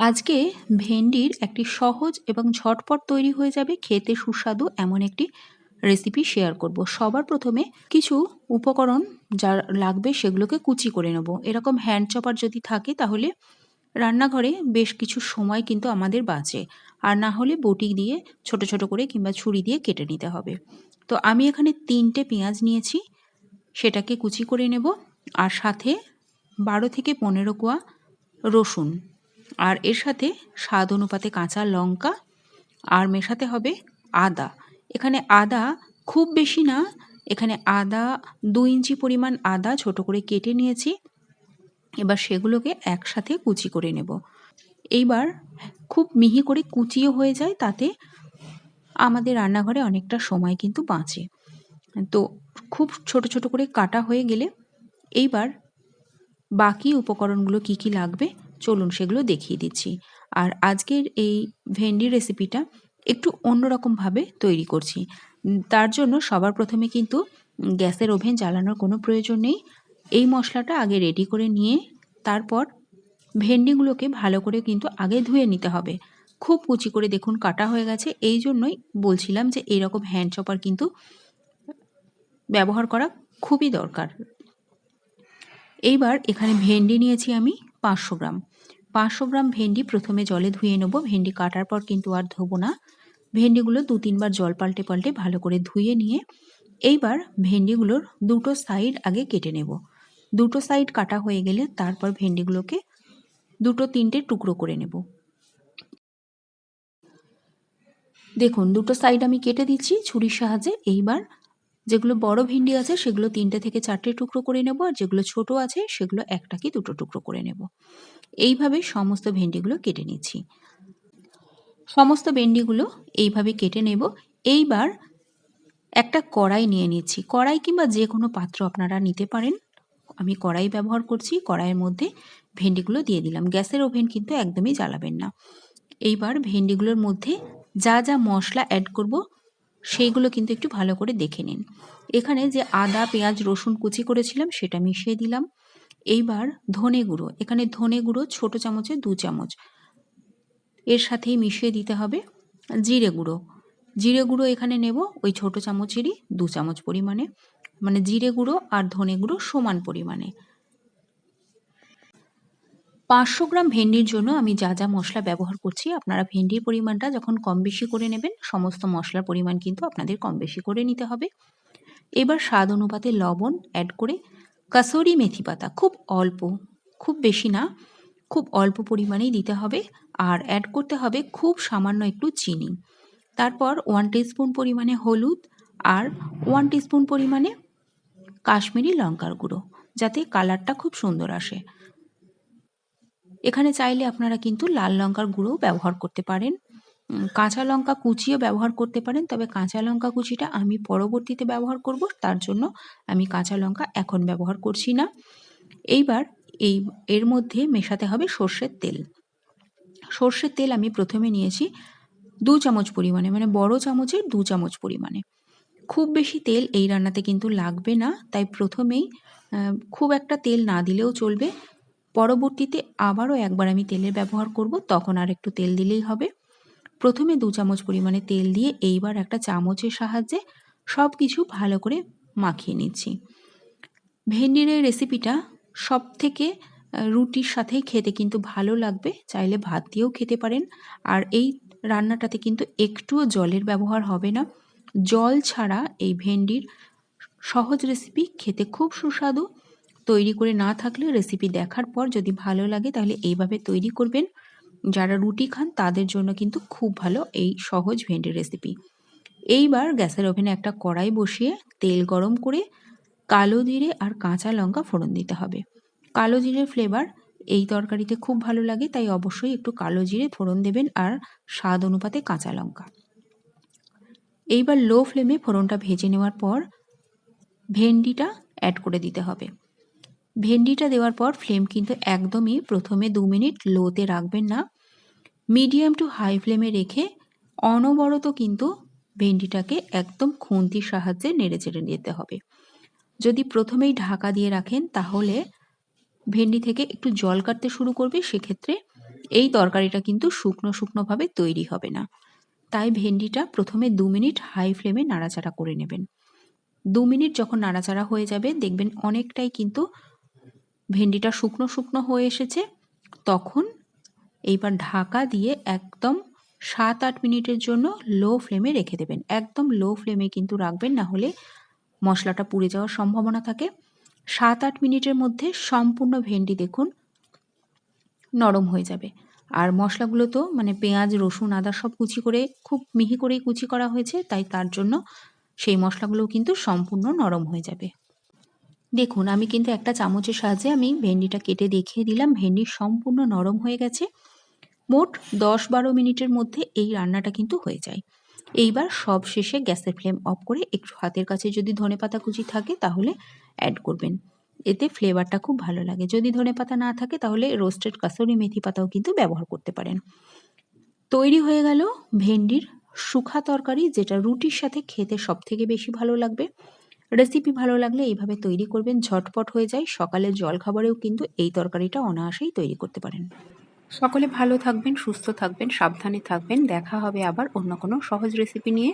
আজকে ভেন্ডির একটি সহজ এবং ঝটপট তৈরি হয়ে যাবে খেতে সুস্বাদু এমন একটি রেসিপি শেয়ার করব। সবার প্রথমে কিছু উপকরণ যা লাগবে সেগুলোকে কুচি করে নেব। এরকম হ্যান্ড চপার যদি থাকে তাহলে রান্নাঘরে বেশ কিছু সময় কিন্তু আমাদের বাঁচে। আর না হলে বটি দিয়ে, ছোট ছোট করে কিংবা ছুরি দিয়ে কেটে নিতে হবে। তো আমি এখানে তিনটে পেঁয়াজ নিয়েছি, সেটাকে কুচি করে নেব। আর সাথে বারো থেকে পনেরো কোয়া রসুন আর এর সাথে স্বাদ অনুপাতে কাঁচা লঙ্কা আর মেশাতে হবে আদা। এখানে আদা খুব বেশি না, এখানে আদা দু ইঞ্চি পরিমাণ আদা ছোট করে কেটে নিয়েছি। এবার সেগুলোকে একসাথে কুচি করে নেব। এইবার খুব মিহি করে কুচিও হয়ে যায়, তাতে আমাদের রান্নাঘরে অনেকটা সময় কিন্তু বাঁচে। তো খুব ছোট ছোট করে কাটা হয়ে গেলে এইবার বাকি উপকরণগুলো কি কি লাগবে চলুন সেগুলো দেখিয়ে দিচ্ছি। আর আজকের এই ভেন্ডি রেসিপিটা একটু অন্যরকমভাবে তৈরি করছি। তার জন্য সবার প্রথমে কিন্তু গ্যাসের ওভেন জ্বালানোর কোনো প্রয়োজন নেই। এই মশলাটা আগে রেডি করে নিয়ে তারপর ভেন্ডিগুলোকে ভালো করে কিন্তু আগে ধুয়ে নিতে হবে। খুব কুচি করে দেখুন কাটা হয়ে গেছে। এই জন্যই বলছিলাম যে এইরকম হ্যান্ড চপার কিন্তু ব্যবহার করা খুবই দরকার। এইবার এখানে ভেন্ডি নিয়েছি আমি। পাঁচশো গ্রাম। পাঁচশো গ্রাম ভেন্ডি প্রথমে জলে ধুয়ে নেব। ভেন্ডি কাটার পর কিন্তু আর ধোবো না। ভেন্ডিগুলো দু তিনবার জল পাল্টে পাল্টে ভালো করে ধুয়ে নিয়ে এইবার ভেন্ডিগুলোর দুটো সাইড আগে কেটে নেব। দুটো সাইড কাটা হয়ে গেলে তারপর ভেন্ডিগুলোকে দুটো তিনটে টুকরো করে নেব। দেখুন, দুটো সাইড আমি কেটে দিচ্ছি ছুরির সাহায্যে। এইবার যেগুলো বড় ভেন্ডি আছে, সেগুলো তিনটে থেকে চারটে টুকরো করে নেব, আর যেগুলো ছোট আছে, সেগুলো একটা কি দুটো টুকরো করে নেব। এইভাবে সমস্ত ভেন্ডিগুলো কেটে নিচ্ছি। সমস্ত ভেন্ডিগুলো এইভাবে কেটে নেব। এইবার একটা কড়াই নিয়ে নিচ্ছি। কড়াই কিংবা যে কোনো পাত্র আপনারা নিতে পারেন। আমি কড়াই ব্যবহার করছি, কড়াইয়ের মধ্যে ভেন্ডিগুলো দিয়ে দিলাম। গ্যাসের ওভেন কিন্তু একদমই জ্বালাবেন না। এইবার ভেন্ডিগুলোর মধ্যে যা যা মশলা অ্যাড করব সেইগুলো কিন্তু একটু ভালো করে দেখে নিন। এখানে যে আদা, পেঁয়াজ, রসুন কুচি করেছিলাম, সেটা মিশিয়ে দিলাম। এইবার ধনে গুঁড়ো। এখানে ধনে গুঁড়ো ছোটো চামচে দু চামচ। এর সাথেই মিশিয়ে দিতে হবে জিরে গুঁড়ো। জিরে গুঁড়ো এখানে নেব ওই ছোটো চামচেরই দু চামচ পরিমাণে। মানে জিরে গুঁড়ো আর ধনে গুঁড়ো সমান পরিমাণে। পাঁচশো গ্রাম ভেন্ডির জন্য আমি যা যা মশলা ব্যবহার করছি, আপনারা ভেন্ডির পরিমাণটা যখন কম বেশি করে নেবেন, সমস্ত মশলার পরিমাণ কিন্তু আপনাদের কম বেশি করে নিতে হবে। এবার স্বাদ অনুপাতে লবণ অ্যাড করে কাসরি মেথি পাতা, খুব অল্প, খুব বেশি না, খুব অল্প পরিমাণেই দিতে হবে। আর অ্যাড করতে হবে খুব সামান্য একটু চিনি। তারপর ওয়ান টিস্পুন পরিমাণে হলুদ আর ওয়ান টিস্পুন পরিমাণে কাশ্মীরি লঙ্কার গুঁড়ো, যাতে কালারটা খুব সুন্দর আসে। এখানে চাইলে আপনারা কিন্তু লাল লঙ্কার গুঁড়োও ব্যবহার করতে পারেন। কাঁচা লঙ্কা কুচিও ব্যবহার করতে পারেন, তবে কাঁচা লঙ্কা কুচিটা আমি পরবর্তীতে ব্যবহার করব, তার জন্য আমি কাঁচা লঙ্কা এখন ব্যবহার করছি না। এইবার এই, এর মধ্যে মেশাতে হবে সর্ষের তেল। সর্ষের তেল আমি প্রথমে নিয়েছি দু চামচ পরিমাণে মানে বড় চামচের দু চামচ পরিমাণে। খুব বেশি তেল এই রান্নাতে কিন্তু লাগবে না, তাই প্রথমেই খুব একটা তেল না দিলেও চলবে। পরবর্তীতে আবারও একবার আমি তেলের ব্যবহার করব, তখন আর একটু তেল দিলেই হবে। প্রথমে দু চামচ পরিমাণে তেল দিয়ে এইবার একটা চামচের সাহায্যে সব কিছু ভালো করে মাখিয়ে নিচ্ছি। ভেন্ডির এই রেসিপিটা সব থেকে রুটির সাথে খেতে কিন্তু ভালো লাগবে, চাইলে ভাত দিয়েও খেতে পারেন। আর এই রান্নাটাতে কিন্তু একটুও জলের ব্যবহার হবে না। জল ছাড়া এই ভেন্ডির সহজ রেসিপি খেতে খুব সুস্বাদু। তৈরি করে না থাকলে রেসিপি দেখার পর যদি ভালো লাগে তাহলে এইভাবে তৈরি করবেন। যারা রুটি খান তাদের জন্য কিন্তু খুব ভালো এই সহজ ভেন্ডির রেসিপি এইবার গ্যাসের ওভেনে একটা কড়াই বসিয়ে তেল গরম করে কালো জিরে আর কাঁচা লঙ্কা ফোড়ন দিতে হবে। কালো জিরের ফ্লেভার এই তরকারিতে খুব ভালো লাগে, তাই অবশ্যই একটু কালো জিরে ফোড়ন দেবেন আর স্বাদ অনুপাতে কাঁচা লঙ্কা। এইবার লো ফ্লেমে ফোড়নটা ভেজে নেওয়ার পর ভেন্ডিটা অ্যাড করে দিতে হবে। ভেন্ডিটা দেওয়ার পর ফ্লেম কিন্তু একদমই প্রথমে দু মিনিট লোতে রাখবেন না। মিডিয়াম টু হাই ফ্লেমে রেখে অনবরত কিন্তু ভেন্ডিটাকে একদম খুন্তির সাহায্যে নেড়ে চেড়ে নিতে হবে। যদি প্রথমেই ঢাকা দিয়ে রাখেন তাহলে ভেন্ডি থেকে একটু জল কাটতে শুরু করবে, সেক্ষেত্রে এই তরকারিটা কিন্তু শুকনো শুকনোভাবে তৈরি হবে না। তাই ভেন্ডিটা প্রথমে দু মিনিট হাই ফ্লেমে নাড়াচাড়া করে নেবেন। দু মিনিট যখন নাড়াচাড়া হয়ে যাবে, দেখবেন অনেকটাই কিন্তু ভেন্ডিটা শুকনো শুকনো হয়ে এসেছে, তখন এইবার ঢাকা দিয়ে একদম সাত আট মিনিটের জন্য লো ফ্লেমে রেখে দেবেন। একদম লো ফ্লেমে কিন্তু রাখবেন, না হলে মশলাটা পুড়ে যাওয়ার সম্ভাবনা থাকে। সাত আট মিনিটের মধ্যে সম্পূর্ণ ভেন্ডি দেখুন নরম হয়ে যাবে। আর মশলাগুলো তো মানে পেঁয়াজ, রসুন, আদা সব কুচি করে, খুব মিহি করেই কুচি করা হয়েছে, তাই তার জন্য সেই মশলাগুলো কিন্তু সম্পূর্ণ নরম হয়ে যাবে। দেখুন, আমি কিন্তু একটা চামচের সাহায্যে আমি ভেন্ডিটা কেটে দেখিয়ে দিলাম। ভেন্ডি সম্পূর্ণ নরম হয়ে গেছে। মোট দশ বারো মিনিটের মধ্যে এই রান্নাটা কিন্তু হয়ে যায়। এইবার সব শেষে গ্যাসের ফ্লেম অফ করে একটু হাতের কাছে যদি ধনেপাতা কুচি থাকে তাহলে অ্যাড করবেন। এতে ফ্লেভারটা খুব ভালো লাগে। যদি ধনেপাতা না থাকে তাহলে রোস্টেড কাসুরি মেথি পাতাও কিন্তু ব্যবহার করতে পারেন। তৈরি হয়ে গেল ভেন্ডির শুখা তরকারি, যেটা রুটির সাথে খেতে সব থেকে বেশি ভালো লাগবে। রেসিপি ভালো লাগলে এইভাবে তৈরি করবেন, ঝটপট হয়ে যায়। সকালের জলখাবারেও কিন্তু এই তরকারিটা অনায়াসেই তৈরি করতে পারেন। সকলে ভালো থাকবেন, সুস্থ থাকবেন, সাবধানে থাকবেন। দেখা হবে আবার অন্য কোনো সহজ রেসিপি নিয়ে।